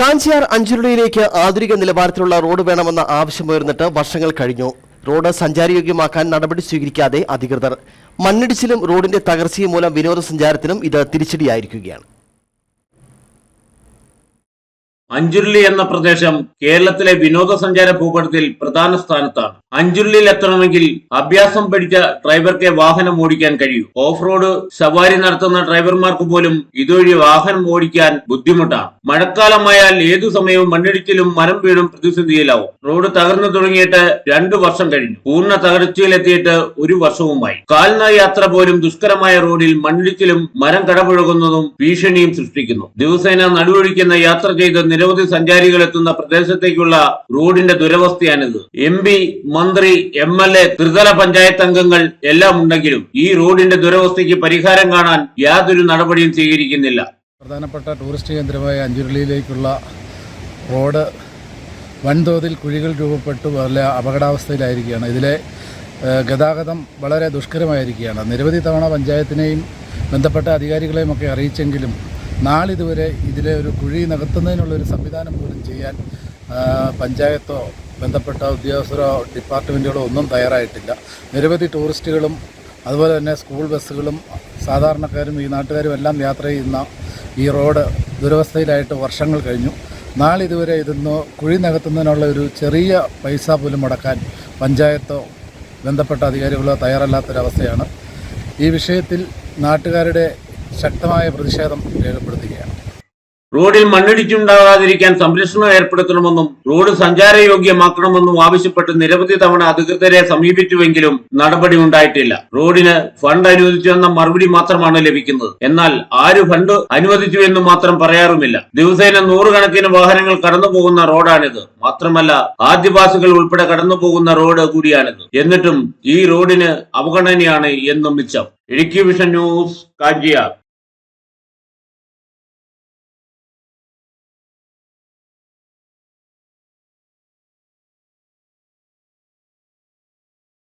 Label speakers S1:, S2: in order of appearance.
S1: കാഞ്ചിയാർ അഞ്ചുരുളിയിലേക്ക് ആധുനിക നിലവാരത്തിലുള്ള റോഡ് വേണമെന്ന ആവശ്യമുയർന്നിട്ട് വർഷങ്ങൾ കഴിഞ്ഞു. റോഡ് സഞ്ചാരയോഗ്യമാക്കാൻ നടപടി സ്വീകരിക്കാതെ അധികൃതർ. മണ്ണിടിച്ചിലും റോഡിന്റെ തകർച്ചയും മൂലം വിനോദസഞ്ചാരത്തിനും ഇത് തിരിച്ചടിയായിരിക്കുകയാണ്.
S2: അഞ്ചുരുളി എന്ന പ്രദേശം കേരളത്തിലെ വിനോദസഞ്ചാര ഭൂപടത്തിൽ പ്രധാന സ്ഥാനത്താണ്. അഞ്ചുരുളിയിൽ എത്തണമെങ്കിൽ അഭ്യാസം പഠിച്ച ഡ്രൈവർക്ക് വാഹനം ഓടിക്കാൻ കഴിയും. ഓഫ് റോഡ് സവാരി നടത്തുന്ന ഡ്രൈവർമാർക്ക് പോലും ഇതുവഴി വാഹനം ഓടിക്കാൻ ബുദ്ധിമുട്ടാണ്. മഴക്കാലമായാൽ ഏതു സമയവും മണ്ണിടിച്ചിലും മരം വീണും പ്രതിസന്ധിയിലാവും. റോഡ് തകർന്നു തുടങ്ങിയിട്ട് രണ്ടു വർഷം കഴിഞ്ഞു. പൂർണ തകർച്ചയിലെത്തിയിട്ട് ഒരു വർഷവുമായി. കാൽനട യാത്ര പോലും ദുഷ്കരമായ റോഡിൽ മണ്ണിടിച്ചിലും മരം കടപുഴകുന്നതും ഭീഷണിയും സൃഷ്ടിക്കുന്നു. ദിവസേന നടുവൊഴിക്കുന്ന യാത്ര ചെയ്ത് നിരവധി സഞ്ചാരികൾ എത്തുന്ന പ്രദേശത്തേക്കുള്ള റോഡിന്റെ ദുരവസ്ഥയാണിത്. എം പി മന്ത്രി എം എൽ എ ത്രിതല പഞ്ചായത്ത് അംഗങ്ങൾ എല്ലാം ഉണ്ടെങ്കിലും ഈ റോഡിന്റെ ദുരവസ്ഥയ്ക്ക് പരിഹാരം കാണാൻ യാതൊരു നടപടിയും സ്വീകരിക്കുന്നില്ല.
S3: പ്രധാനപ്പെട്ട ടൂറിസ്റ്റ് കേന്ദ്രമായ അഞ്ചുരുളിയിലേക്കുള്ള റോഡ് വൻതോതിൽ കുഴികൾ രൂപപ്പെട്ടു. വല്ല അപകടാവസ്ഥയിലായിരിക്കുകയാണ്. ഇതിലെ ഗതാഗതം വളരെ ദുഷ്കരമായിരിക്കുകയാണ്. നിരവധി തവണ പഞ്ചായത്തിനെയും ബന്ധപ്പെട്ട അധികാരികളെയും ഒക്കെ അറിയിച്ചെങ്കിലും നാളിതുവരെ ഇതിലെ ഒരു കുഴി നികത്തുന്നതിനുള്ള ഒരു സംവിധാനം പോലും ചെയ്യാൻ പഞ്ചായത്തോ ബന്ധപ്പെട്ട ഉദ്യോഗസ്ഥരോ ഡിപ്പാർട്ട്മെന്റുകളോ ഒന്നും തയ്യാറായിട്ടില്ല. നിരവധി ടൂറിസ്റ്റുകളും അതുപോലെ തന്നെ സ്കൂൾ ബസ്സുകളും സാധാരണക്കാരും ഈ നാട്ടുകാരും എല്ലാം യാത്ര ചെയ്യുന്ന ഈ റോഡ് ദുരവസ്ഥയിലായിട്ട് വർഷങ്ങൾ കഴിഞ്ഞു. നാളിതുവരെ ഇതൊന്ന് കുഴി നികത്തുന്നതിനുള്ള ഒരു ചെറിയ പൈസ പോലും മുടക്കാൻ പഞ്ചായത്തോ ബന്ധപ്പെട്ട അധികാരികളോ തയ്യാറല്ലാത്തൊരവസ്ഥയാണ്. ഈ വിഷയത്തിൽ നാട്ടുകാരുടെ ശക്തമായ പ്രതിഷേധം രേഖപ്പെടുത്തുകയാണ്.
S2: റോഡിൽ മണ്ണിടിച്ചുണ്ടാകാതിരിക്കാൻ സംരക്ഷണം ഏർപ്പെടുത്തണമെന്നും റോഡ് സഞ്ചാരയോഗ്യമാക്കണമെന്നും ആവശ്യപ്പെട്ട് നിരവധി തവണ അധികൃതരെ സമീപിച്ചുവെങ്കിലും നടപടി ഉണ്ടായിട്ടില്ല. റോഡിന് ഫണ്ട് അനുവദിച്ചുവെന്ന മറുപടി മാത്രമാണ് ലഭിക്കുന്നത്. എന്നാൽ ആര് ഫണ്ട് അനുവദിച്ചു എന്ന് മാത്രം പറയാറുമില്ല. ദിവസേന നൂറുകണക്കിന് വാഹനങ്ങൾ കടന്നു പോകുന്ന റോഡാണിത്. മാത്രമല്ല ആദിവാസികൾ ഉൾപ്പെടെ കടന്നു പോകുന്ന റോഡ് കൂടിയാണിത്. എന്നിട്ടും ഈ റോഡിന് അവഗണനയാണ് എന്നും മിച്ചം. Idukki vision news Kanchiyar.